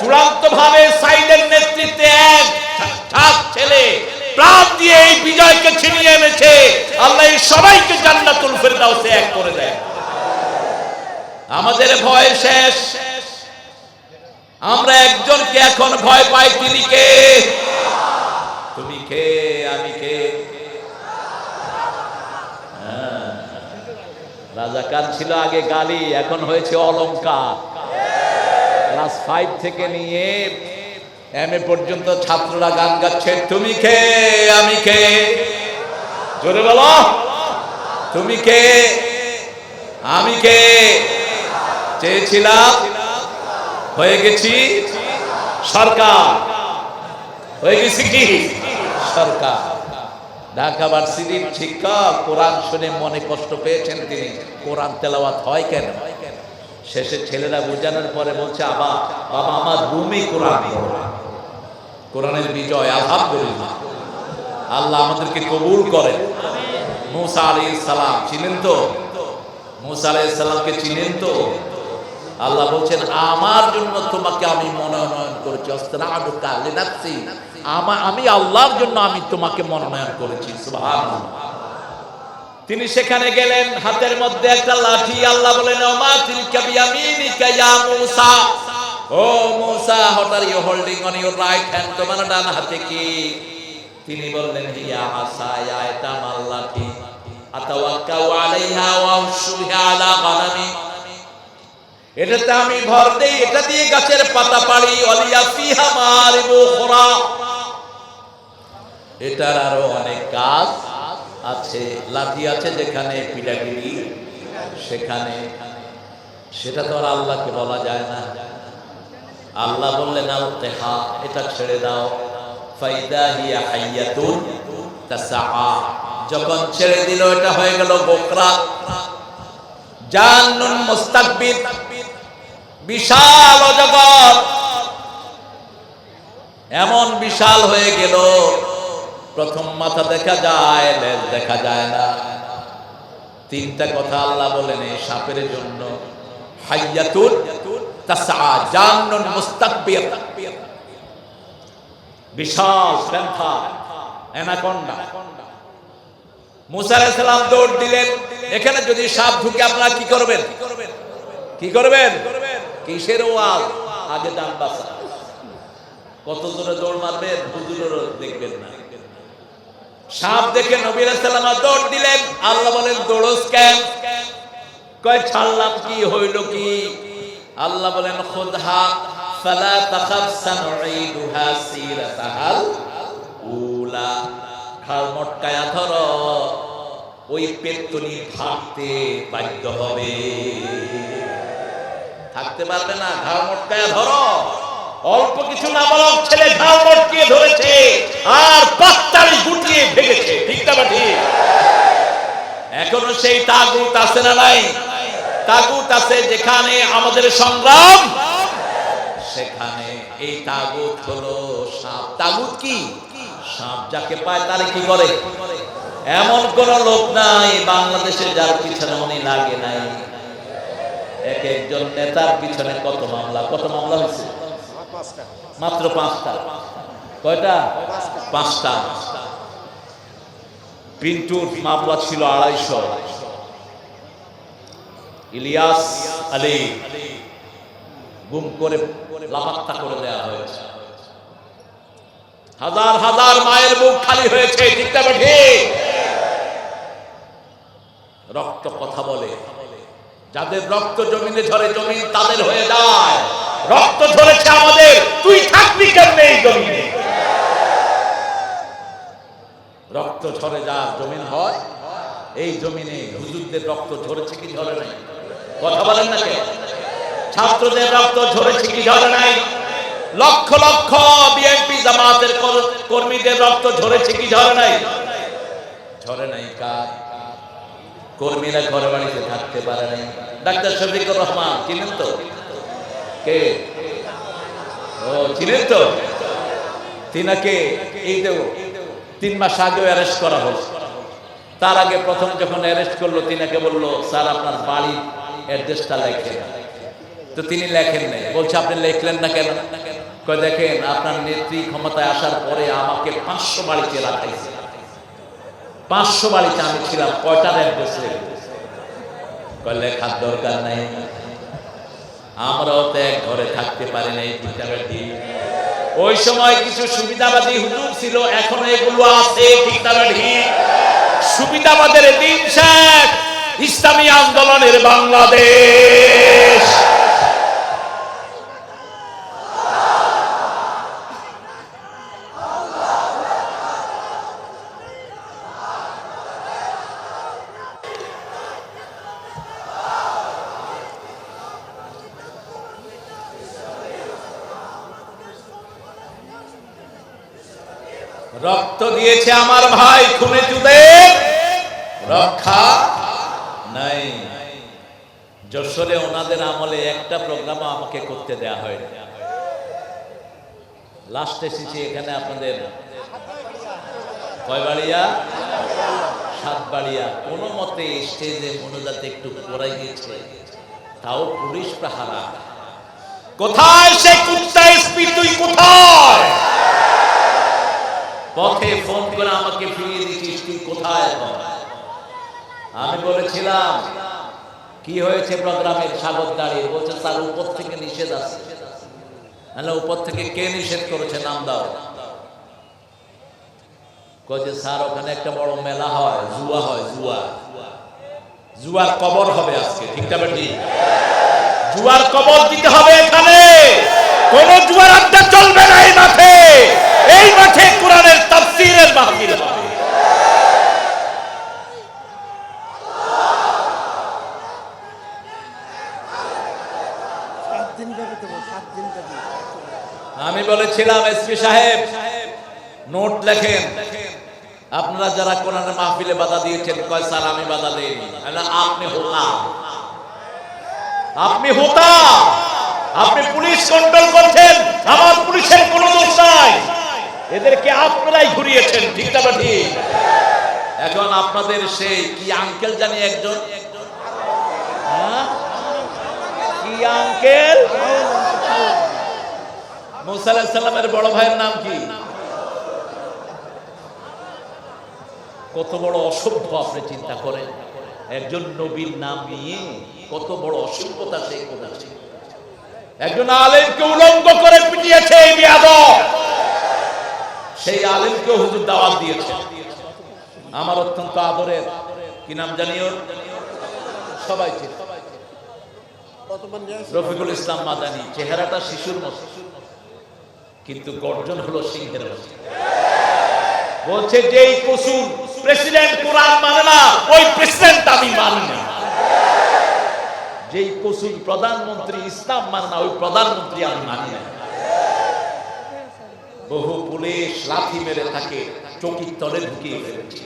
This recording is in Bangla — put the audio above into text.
চূড়ান্ত ভাবে সাইদের নেতৃত্বে এক ঠাক ছেলে প্রাণ দিয়ে এই বিজয়কে ছিনিয়ে এনেছে। আল্লাহ সবাইকে জান্নাতুল ফেরদাউসে এক করে দেয়। আমাদের ভয় শেষ। আমরা একজনকে এখন ভয় পাই, তিনি কে? তুমি কে? আমি কে? হ্যাঁ। রাজাকার ছিল আগে গালি, এখন হয়েছে অলংকার। ক্লাস ফাইভ থেকে নিয়ে এম এ পর্যন্ত ছাত্ররা গান গাচ্ছে, তুমি কে? আমি কে? জোরে বলো। তুমি কে? আমি কে? চেয়েছিলাম, হয়ে গেছি সরকার। হয়ে গেছি কি? সরকার। ঢাকা ভার্সিটির শিক্ষক কোরআন শুনে মনে কষ্ট পেয়েছেন তিনি। কোরআন তেলাওয়াত হয় কেন? শেষে ছেলেরা বোঝানোর পরে বলছে, আবা, বাবা, আমার রুমে কোরআন কোরআনের বিজয়, আলহামদুলিল্লাহ। আল্লাহ আমাদেরকে কবুল করেন। মুসা আলী সালাম, চিনেন তো? মুসা আলী সালামকে চিনেন তো? আল্লাহ বলছেন, আমার জন্য তোমাকে আমি মনোনয়ন করেছি। আমি আল্লাহর জন্য আমি তোমাকে মনোনয়ন করেছি। তিনি সেখানে গেলেন, হাতের মধ্যে একটা লাঠি, আল্লাহ বলেন ইয়া ও you holding on right hand, তোমার ডান হাতে কি? তিনি বললেন আসায়া এটা আমার লাঠি। আতাওয়াক্কাউ আলাইহা ওয়া উশুবিহা আলা গানামি এটাতে আমি ভর দেই, এটা দিয়ে গাছের পাতা পাড়ি, অলিয়া ফিহা মারিবু খুরা। এটার আরও অনেক কাজ আছে, লাঠি আছে যেখানে পিটাপিটি সেখানে। সেটা তো আর আল্লাহকে বলা যায় না। আল্লাহ বললেন আল তেহা, এটা ছেড়ে দাও। ফাইদা হিয়া হাইয়াতুন যখন ছেড়ে দিল, এটা হয়ে গেল গোকরা জান্নুন মুস্তাকবির, বিশাল অজগর। এমন বিশাল হয়ে গেল প্রথম মাথা দেখা যায়, লেজ দেখা যায় না। তিনটা কথা আল্লাহ বলেন এই সাপের জন্য। জান্নুন মুস্তাকবির। বিশাল অ্যানাকোন্ডা। মুসা আলাইহিস দৌড় দিলেন। এখানে যদি সাপ ঢুকে, আপনারা কি করবেন? কি করবেন? কিসের ওয়াজ? আগে দাম বাসা কত দূরে দৌড় মারবেন? হুজুরেরও দেখবেন না। সাপ দেখে নবী সাল্লাম দৌড় দিলেন। আল্লাহ বলেন, দৌড়স কেন? কয়, ছাড়লাম কি, হইল কি? আল্লাহ বলেন, খুদহা ফালা তাখাফ সানুঈদুহা সিরাতাহাল উলা। খাল মটকায়া ধরো, ওই পেট্টনি থাকতে বাধ্য হবে। থাকতে পারবে না ঘাড় মটকায়া ধরো। অল্প কিছু নাবালক ছেলে মটকিয়ে ধরেছে আর পাত্তালি গুটিয়ে ভেঙেছে। ঠিক না ঠিক? এখনও সেই তাগুত আছে না নাই? তাগুত আছে যেখানে আমাদের সংগ্রাম। সেখানে এই তাগুত হলো সাপ। তাগুত কি? সাপ যাকে পায় তারে কি করে এমন কোন লোক নাই বাংলাদেশে যার পিছনে উনি লাগে নাই। এক একজন নেতার পিছনে কত মামলা কত মামলা হয়েছে? মাত্র পাঁচটা। কয়টা? পাঁচটা। পিন্টুর মামলা ছিল আড়াইশো। ইলিয়াস আলী গুম করে লাপাত্তা করে দেওয়া হয়েছে। হাজার হাজার মায়ের বুক খালি হয়েছে রক্ত কথা বলে। যাদের রক্ত জমিনে ঝরে, জমিন তাদের হয়ে যায়। রক্ত ঝরেছে আমাদের। তুই থাকবি কেমনে এই জমিনে? রক্ত ঝরে যা জমিন হয়, এই জমিনে হুজুরদের রক্ত ঝরেছে কি ঝরে নাই? কথা বলেন না কে ছাত্রদের রক্ত ঝরেছে কি ঝরে নাই? লক্ষ লক্ষ বিএনপি জামাতের কর্মীদের রক্ত ঝরেছে কি ঝরে নাই? ঝরে নাই কার? কর্মীরা ঘরে বাড়িতে থাকতে পারে নাই। ডাক্তার শফিকুর রহমান, চিনেন তো? কে? ও চিনেন তো? তিনাকে এই তিন মাস অ্যারেস্ট করা হল। তার আগে প্রথম যখন অ্যারেস্ট করল, তিনাকে বলল, স্যার, আপনার অ্যাড্রেসটা লেখেন তো তিনি লেখেন নাই। বলছে, আপনি লিখলেন না কেন? দেখেন, আপনার নেত্রী ক্ষমতায় আসার পরে আমাকে পাঁচশো বাড়িতে রাখাইছে। পাঁচশো বাড়িতে আমি ছিলাম কয়টার অ্যাড্রেস লেখার দরকার নাই। আমরাও তো এক ঘরে থাকতে পারি না এই কিতাবের দিন ওই সময় কিছু সুবিধাবাদী হুজুর ছিল, এখন এগুলো আছে কিতাবের দিন সুবিধাবাদের দিন শেখ ইসলামী আন্দোলনের বাংলাদেশ। রক্ত দিয়েছে আমার ভাই, খুনে চুদের রক্ষা নাই। যশোরে ওনাদের আমলে একটা প্রোগ্রাম আমাকে করতে দেয়া হয় লাস্ট এসেছি এখানে আপনাদের কয়বাড়িয়া? সাতবাড়িয়া। কোনো মতে স্টেজে মনোজাতে একটু পড়াই গিয়েছে তাও পুলিশ পাহারা। কোথায় সে কুত্তা এসপি তুই কোথায় পথে ফোন করে আমাকে ফিরিয়ে দিচ্ছিস তুই কোথায় এখন? বলেছিলাম, কি হয়েছে প্রোগ্রামের সাগর দাঁড়িয়ে? বলছে তার উপর থেকে নিষেধ আছে। তাহলে উপর থেকে কে নিষেধ করেছে? নাম দাও। কয় যে, স্যার, ওখানে একটা বড় মেলা হয়, জুয়া হয়, জুয়া। জুয়ার কবর হবে আজকে ঠিকটা বেটি জুয়ার কবর দিতে হবে এখানে। কোন জুয়ার আড্ডা চলবে না এই মাঠে কোরআনের তাফসীরের মাহফিল হবে সাত দিন ব্যাপী দেবো সাত দিন ব্যাপী আমি বলেছিলাম এসপি সাহেব, নোট লেখেন। আপনারা যারা কোরআনের মাহফিলে বাধা দিয়েছেন, কয় স্যার, আমি বাধা দেইনি। না আপনি হোতা। আপনি হোতা। আপনি পুলিশ কন্ট্রোল করছেন, আমার পুলিশের কোনো দোষ নাই। এদেরকে আপনারাই ঘুরিয়েছেন, ঠিক না এখন আপনাদের সেই কি আঙ্কেল জানি একজন? হ্যাঁ? কি আঙ্কেল মুসা বড় ভাইয়ের নাম কি? কত বড় অসভ্য আপনি চিন্তা করেন। একজন নবীর নাম নিয়ে কত বড় অসভ্যতা সে করেছে। একজন আলেমকে উলঙ্গ করে পিটিয়েছে এই বিয়াদব। সেই আলেমকে হুজুর দাওয়াত দিয়েছে। আমার অত্যন্ত আদরের। কি নাম জানি ওর সবাই রফিকুল ইসলাম মাদানি চেহারাটা শিশুর মতো। কিন্তু গর্জন হলো সিংহের বলছে, যেই কসুর প্রেসিডেন্ট কোরআন মানে না, ওই প্রেসিডেন্ট আমি মানি না। যেই কসুর প্রধানমন্ত্রী ইসলাম মানে না, ওই প্রধানমন্ত্রী আমি মানি না। বহু পুলিশ লাথি মেরে থাকে চকির তলে ঢুকিয়ে ফেলেছে।